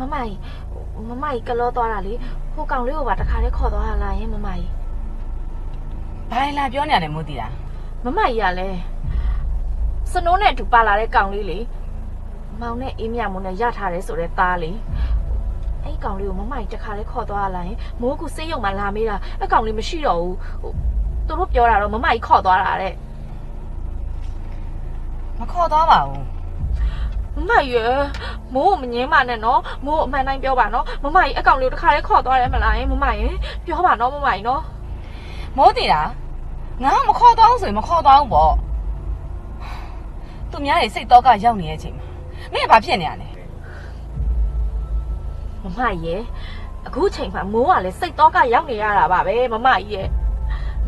မမကြီးမမကြီးကလောသွားတာလေဟိုကောင်လေးကိုပါတခါလေးခေါ်သွားလာရင်မမကြီးဘာလဲလာပြောနေရတယ်မို့တီလားမမကြီးကလည်းစနိုးနဲ့အတူပါလာတဲ့ကောင်လေးလေမောင်နဲ့အေးမြမုံနဲ့ရထားတယ်ဆိုတဲ့သားလေအဲ့ကောင်လေးကိုမမကြီးတခါလေးခေါ်သွားလာရင်မိုးကူစေးရုံမှာလာမေးတာအဲ့ကောင်လေးမရှိတော့ဘူးဟိုသူတို့ပြောတာတော့မမကြီးခေါ်သွားတာတဲ့မခေါ်သွားပါဘူး မမကြီးရယ်မိုးကိုမငင်းပါနဲ့နော်မိုးအမှန်တိုင်းပြောပါနော်မမကြီးအကောင်လေးကိုတခါလေးခေါ်သွားတယ်မလားယင်မမကြီးပြောပါနော်မမကြီးနော်မိုးတီလားငါကမခေါ်သွားဘူးဆိုရင်မခေါ်သွားဘူးပေါ့သူများတွေစိတ်တော့ကရောက်နေတဲ့အချိန်မှာမင်းကဘာဖြစ်နေရလဲမမကြီးရယ်အခုချိန်မှာမိုးကလည်းစိတ်တော့ကရောက်နေရတာပါပဲမမကြီးရယ်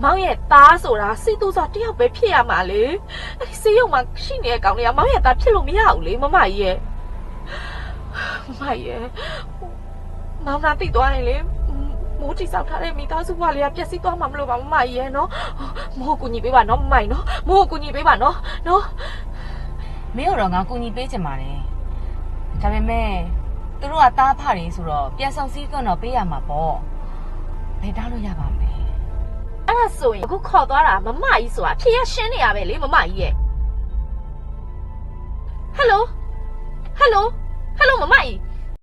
မောင်ရဲ့သားဆိုတာစိတ်တူစားတယောက်ပဲဖြစ်ရမှာလေအဲ့ဒီစေးရုံမှာရှိနေတဲ့ကောင်လေးကမောင်ရဲ့သားဖြစ်လို့မရဘူးလေမမကြီးရယ်မမကြီးရယ်မောင်နာတိတ်သွားရင်လေမိုးတိဆောက်ထားတဲ့မိသားစုဘဝလေးကပျက်စီးသွားမှာမလို့ပါမမကြီးရယ်နော်မိုးကိုကူညီပေးပါနော်မမကြီးနော်မိုးကိုကူညီပေးပါနော်နော်မင်းတို့တော့ငါကူညီပေးချင်ပါတယ်ဒါပေမဲ့သူတို့ကတားဖတွေဆိုတော့ပြန်ဆောင်စည်းကွန်းတော့ပေးရမှာပေါ့ဘယ်တားလို့ရပါမလဲအဲ့ ဒါဆိုရင်အခုခေါ်သွားတာမမကြီးဆိုတာဖြေရရှင်းနေရပဲလေမမကြီးရဲ့ဟယ်လိုဟယ်လိုဟယ်လိုမမကြီး